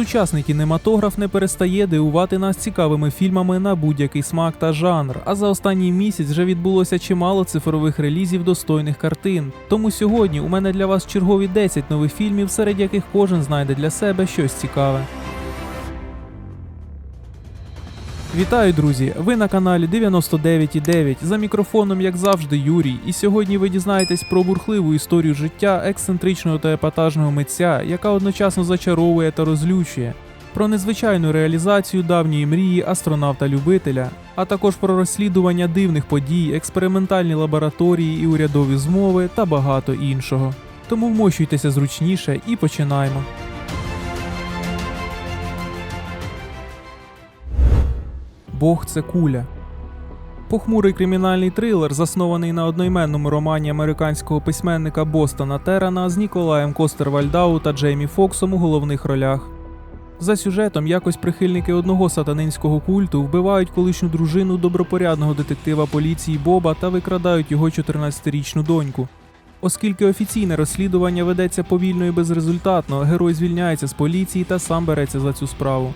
Сучасний кінематограф не перестає дивувати нас цікавими фільмами на будь-який смак та жанр. А за останній місяць вже відбулося чимало цифрових релізів достойних картин. Тому сьогодні у мене для вас чергові 10 нових фільмів, серед яких кожен знайде для себе щось цікаве. Вітаю, друзі! Ви на каналі 99.9. За мікрофоном, як завжди, Юрій. І сьогодні ви дізнаєтесь про бурхливу історію життя ексцентричного та епатажного митця, яка одночасно зачаровує та розлючує, про незвичайну реалізацію давньої мрії астронавта-любителя, а також про розслідування дивних подій, експериментальні лабораторії і урядові змови та багато іншого. Тому вмощуйтеся зручніше і починаємо. Бог це куля. Похмурий кримінальний трилер, заснований на одноіменному романі американського письменника Бостона Терана з Ніколаєм Костер Вальдау та Джеймі Фоксом у головних ролях. За сюжетом якось прихильники одного сатанинського культу вбивають колишню дружину добропорядного детектива поліції Боба та викрадають його 14-річну доньку. Оскільки офіційне розслідування ведеться повільно і безрезультатно, герой звільняється з поліції та сам береться за цю справу.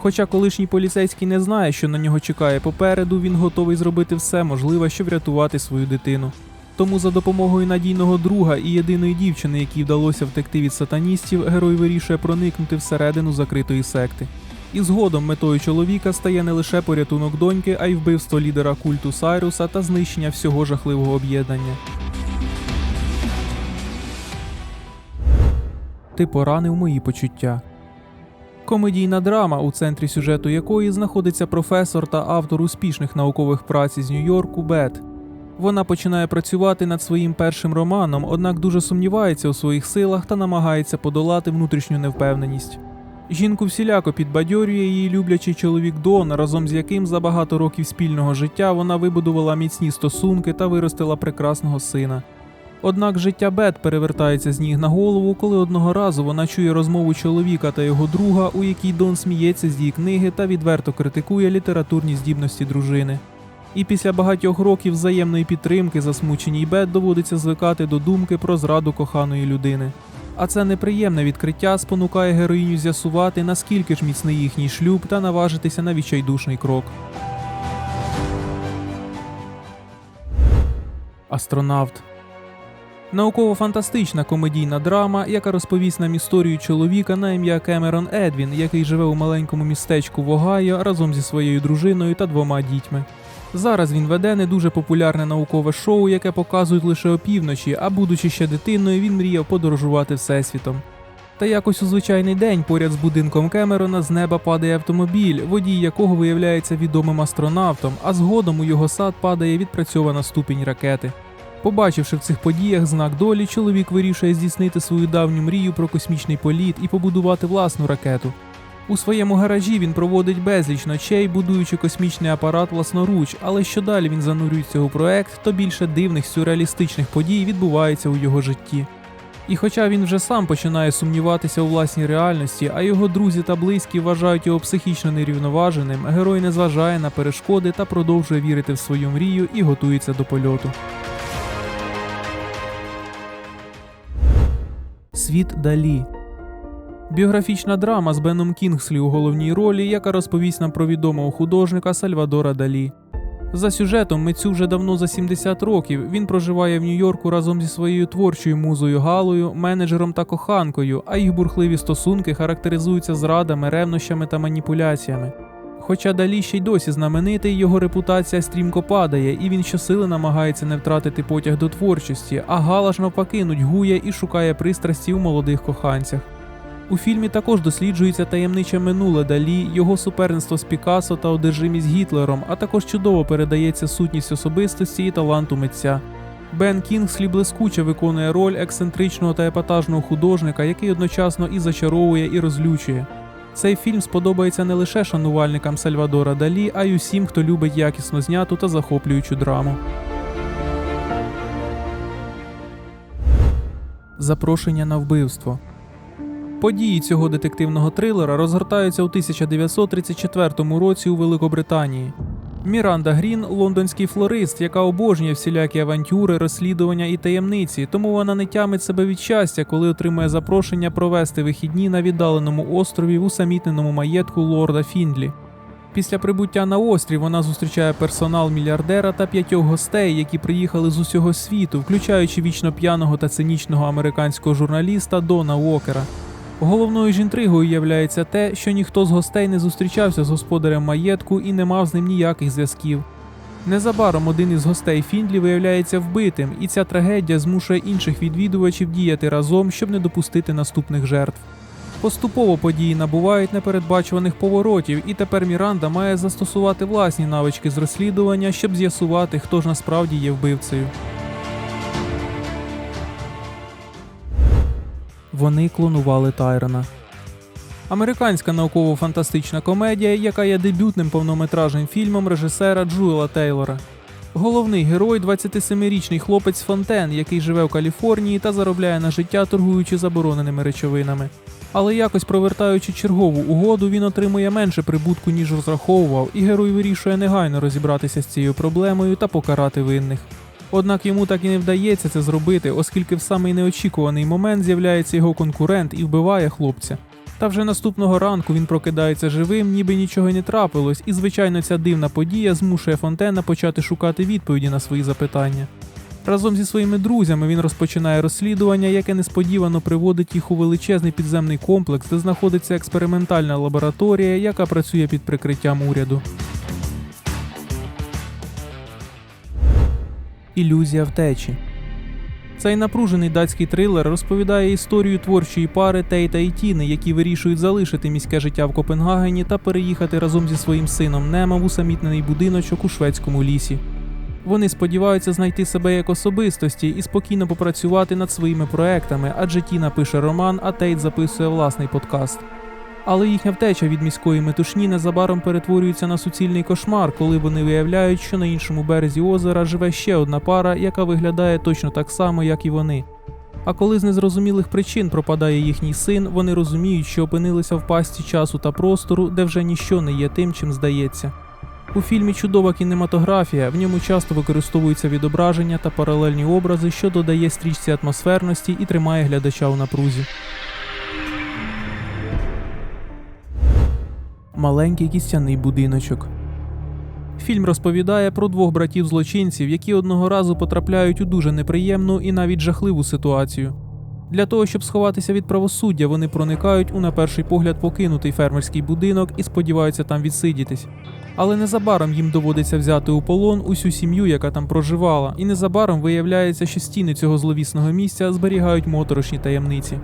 Хоча колишній поліцейський не знає, що на нього чекає попереду, він готовий зробити все можливе, щоб врятувати свою дитину. Тому за допомогою надійного друга і єдиної дівчини, якій вдалося втекти від сатаністів, герой вирішує проникнути всередину закритої секти. І згодом метою чоловіка стає не лише порятунок доньки, а й вбивство лідера культу Сайруса та знищення всього жахливого об'єднання. Ти поранив мої почуття. Комедійна драма, у центрі сюжету якої знаходиться професор та автор успішних наукових праць із Нью-Йорку Бет. Вона починає працювати над своїм першим романом, однак дуже сумнівається у своїх силах та намагається подолати внутрішню невпевненість. Жінку всіляко підбадьорює її люблячий чоловік Дон, разом з яким за багато років спільного життя вона вибудувала міцні стосунки та виростила прекрасного сина. Однак життя Бет перевертається з ніг на голову, коли одного разу вона чує розмову чоловіка та його друга, у якій Дон сміється з її книги та відверто критикує літературні здібності дружини. І після багатьох років взаємної підтримки засмученій Бет доводиться звикати до думки про зраду коханої людини. А це неприємне відкриття спонукає героїню з'ясувати, наскільки ж міцний їхній шлюб та наважитися на відчайдушний крок. Астронавт Науково-фантастична комедійна драма, яка розповість нам історію чоловіка на ім'я Кемерон Едвін, який живе у маленькому містечку в Огайо разом зі своєю дружиною та двома дітьми. Зараз він веде не дуже популярне наукове шоу, яке показують лише опівночі, а будучи ще дитиною, він мріяв подорожувати всесвітом. Та якось у звичайний день поряд з будинком Кемерона з неба падає автомобіль, водій якого виявляється відомим астронавтом, а згодом у його сад падає відпрацьована ступінь ракети. Побачивши в цих подіях знак долі, чоловік вирішує здійснити свою давню мрію про космічний політ і побудувати власну ракету. У своєму гаражі він проводить безліч ночей, будуючи космічний апарат власноруч, але що далі він занурюється у проект, то більше дивних сюрреалістичних подій відбувається у його житті. І хоча він вже сам починає сумніватися у власній реальності, а його друзі та близькі вважають його психічно нерівноваженим, герой не зважає на перешкоди та продовжує вірити в свою мрію і готується до польоту. Світ Далі. Біографічна драма з Беном Кінгслі у головній ролі, яка розповість нам про відомого художника Сальвадора Далі. За сюжетом митцю вже давно за 70 років. Він проживає в Нью-Йорку разом зі своєю творчою музою Галою, менеджером та коханкою, а їх бурхливі стосунки характеризуються зрадами, ревнощами та маніпуляціями. Хоча Далі ще й досі знаменитий, його репутація стрімко падає, і він щосили намагається не втратити потяг до творчості, а Гала ж навпаки нудьгує і шукає пристрасті у молодих коханцях. У фільмі також досліджується таємниче минуле Далі, його суперництво з Пікассо та одержимість Гітлером, а також чудово передається сутність особистості і таланту митця. Бен Кінгслі блискуче виконує роль ексцентричного та епатажного художника, який одночасно і зачаровує, і розлючує. Цей фільм сподобається не лише шанувальникам Сальвадора Далі, а й усім, хто любить якісно зняту та захоплюючу драму. Запрошення на вбивство. Події цього детективного трилера розгортаються у 1934 році у Великобританії. Міранда Грін лондонський флорист, яка обожнює всілякі авантюри, розслідування і таємниці, тому вона не тямить себе від щастя, коли отримує запрошення провести вихідні на віддаленому острові в усамітненому маєтку лорда Фіндлі. Після прибуття на острів вона зустрічає персонал мільярдера та п'ятьох гостей, які приїхали з усього світу, включаючи вічно п'яного та цинічного американського журналіста Дона Уокера. Головною ж інтригою являється те, що ніхто з гостей не зустрічався з господарем маєтку і не мав з ним ніяких зв'язків. Незабаром один із гостей Фіндлі виявляється вбитим, і ця трагедія змушує інших відвідувачів діяти разом, щоб не допустити наступних жертв. Поступово події набувають непередбачуваних поворотів, і тепер Міранда має застосувати власні навички з розслідування, щоб з'ясувати, хто ж насправді є вбивцею. Вони клонували Тайрона. Американська науково-фантастична комедія, яка є дебютним повнометражним фільмом режисера Джуела Тейлора. Головний герой 27-річний хлопець Фонтен, який живе в Каліфорнії та заробляє на життя, торгуючи забороненими речовинами. Але якось провертаючи чергову угоду, він отримує менше прибутку, ніж розраховував, і герой вирішує негайно розібратися з цією проблемою та покарати винних. Однак йому так і не вдається це зробити, оскільки в самий неочікуваний момент з'являється його конкурент і вбиває хлопця. Та вже наступного ранку він прокидається живим, ніби нічого не трапилось, і звичайно ця дивна подія змушує Фонтена почати шукати відповіді на свої запитання. Разом зі своїми друзями він розпочинає розслідування, яке несподівано приводить їх у величезний підземний комплекс, де знаходиться експериментальна лабораторія, яка працює під прикриттям уряду. Ілюзія втечі. Цей напружений датський трилер розповідає історію творчої пари Тейта і Тіни, які вирішують залишити міське життя в Копенгагені та переїхати разом зі своїм сином Нема в усамітнений будиночок у шведському лісі. Вони сподіваються знайти себе як особистості і спокійно попрацювати над своїми проектами, адже Тіна пише роман, а Тейт записує власний подкаст. Але їхня втеча від міської метушні незабаром перетворюється на суцільний кошмар, коли вони виявляють, що на іншому березі озера живе ще одна пара, яка виглядає точно так само, як і вони. А коли з незрозумілих причин пропадає їхній син, вони розуміють, що опинилися в пасті часу та простору, де вже ніщо не є тим, чим здається. У фільмі чудова кінематографія, в ньому часто використовуються відображення та паралельні образи, що додає стрічці атмосферності і тримає глядача у напрузі. Маленький кістяний будиночок. Фільм розповідає про двох братів-злочинців, які одного разу потрапляють у дуже неприємну і навіть жахливу ситуацію. Для того, щоб сховатися від правосуддя, вони проникають у на перший погляд покинутий фермерський будинок і сподіваються там відсидітись. Але незабаром їм доводиться взяти у полон усю сім'ю, яка там проживала, і незабаром виявляється, що стіни цього зловісного місця зберігають моторошні таємниці.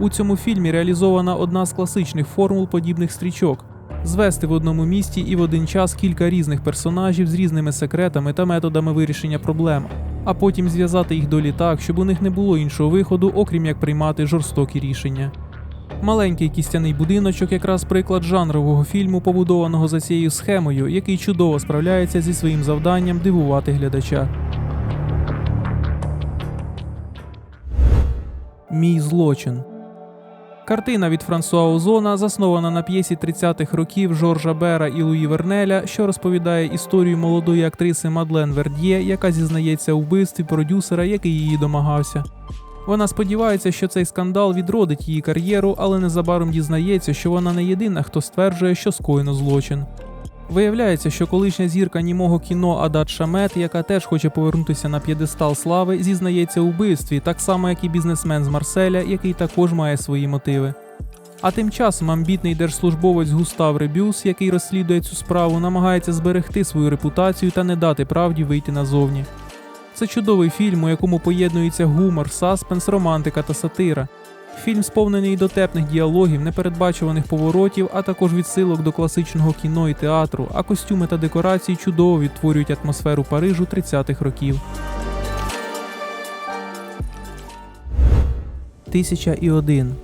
У цьому фільмі реалізована одна з класичних формул подібних стрічок звести в одному місті і в один час кілька різних персонажів з різними секретами та методами вирішення проблем, а потім зв'язати їх долі так, щоб у них не було іншого виходу, окрім як приймати жорстокі рішення. Маленький кістяний будиночок якраз приклад жанрового фільму, побудованого за цією схемою, який чудово справляється зі своїм завданням дивувати глядача. Мій злочин. Картина від Франсуа Озона заснована на п'єсі 30-х років Жоржа Бера і Луї Вернеля, що розповідає історію молодої актриси Мадлен Верд'є, яка зізнається у вбивстві продюсера, який її домагався. Вона сподівається, що цей скандал відродить її кар'єру, але незабаром дізнається, що вона не єдина, хто стверджує, що скоєно злочин. Виявляється, що колишня зірка німого кіно Адат Шамет, яка теж хоче повернутися на п'єдестал слави, зізнається у вбивстві, так само як і бізнесмен з Марселя, який також має свої мотиви. А тим часом амбітний держслужбовець Густав Ребюс, який розслідує цю справу, намагається зберегти свою репутацію та не дати правді вийти назовні. Це чудовий фільм, у якому поєднується гумор, саспенс, романтика та сатира. Фільм сповнений дотепних діалогів, непередбачуваних поворотів, а також відсилок до класичного кіно і театру, а костюми та декорації чудово відтворюють атмосферу Парижу 30-х років. Тисяча і один.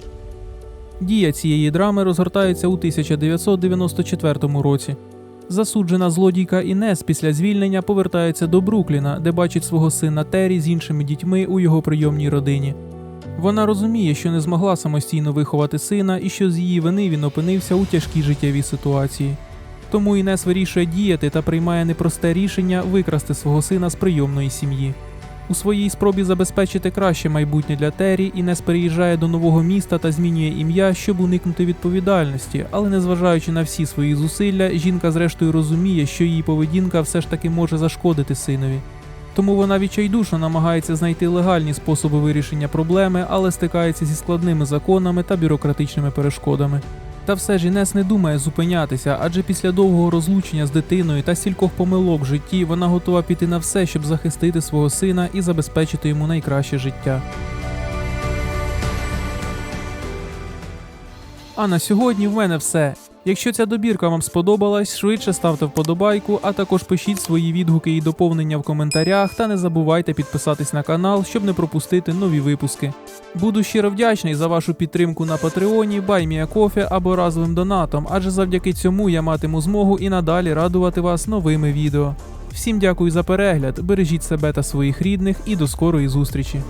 Дія цієї драми розгортається у 1994 році. Засуджена злодійка Інес після звільнення повертається до Брукліна, де бачить свого сина Террі з іншими дітьми у його прийомній родині. Вона розуміє, що не змогла самостійно виховати сина і що з її вини він опинився у тяжкій життєвій ситуації. Тому Інес вирішує діяти та приймає непросте рішення викрасти свого сина з прийомної сім'ї. У своїй спробі забезпечити краще майбутнє для Террі, Інес переїжджає до нового міста та змінює ім'я, щоб уникнути відповідальності. Але незважаючи на всі свої зусилля, жінка зрештою розуміє, що її поведінка все ж таки може зашкодити синові. Тому вона відчайдушно намагається знайти легальні способи вирішення проблеми, але стикається зі складними законами та бюрократичними перешкодами. Та все ж Інес не думає зупинятися, адже після довгого розлучення з дитиною та стількох помилок в житті вона готова піти на все, щоб захистити свого сина і забезпечити йому найкраще життя. А на сьогодні в мене все. Якщо ця добірка вам сподобалась, швидше ставте вподобайку, а також пишіть свої відгуки і доповнення в коментарях та не забувайте підписатись на канал, щоб не пропустити нові випуски. Буду щиро вдячний за вашу підтримку на Патреоні, Байміякофе або разовим донатом, адже завдяки цьому я матиму змогу і надалі радувати вас новими відео. Всім дякую за перегляд, бережіть себе та своїх рідних і до скорої зустрічі.